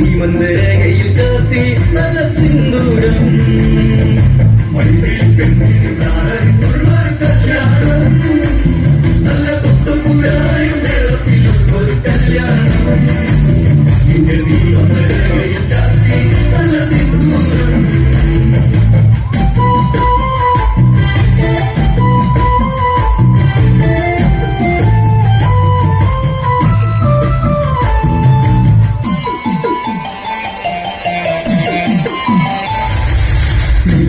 தீமந்த ரேகையில் சாத்தி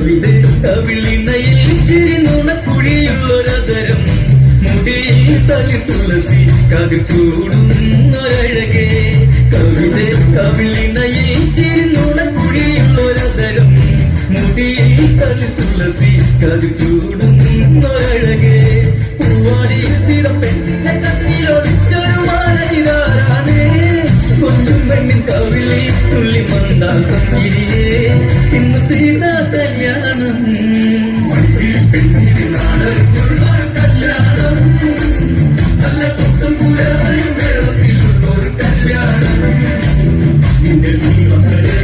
കവിത കവിളിനയിൽ ചിരിനുണക്കുഴിയുള്ളൊരതരം മുടിയിൽ തളി തുളസി കതിർ ചൂടുന്നൊരഴകെ കവിത കവിളിനയിൽ ചിരിനുണക്കുഴിയുള്ളൊരതരം മുടിയിൽ തളി തുളസി കതിർ ചൂടുന്നൊരഴകെ പൂവാടി സിറപ്പെട്ടിന്റെ കണ്ണിലൊളിച്ചൊരു മാലയിതാരാണേ കൊഞ്ചും പെണ്ണിൻ കവിളി തുള്ളി മന്ദാസം ഇരിയേ. ഇന്ന് സീത Thank you.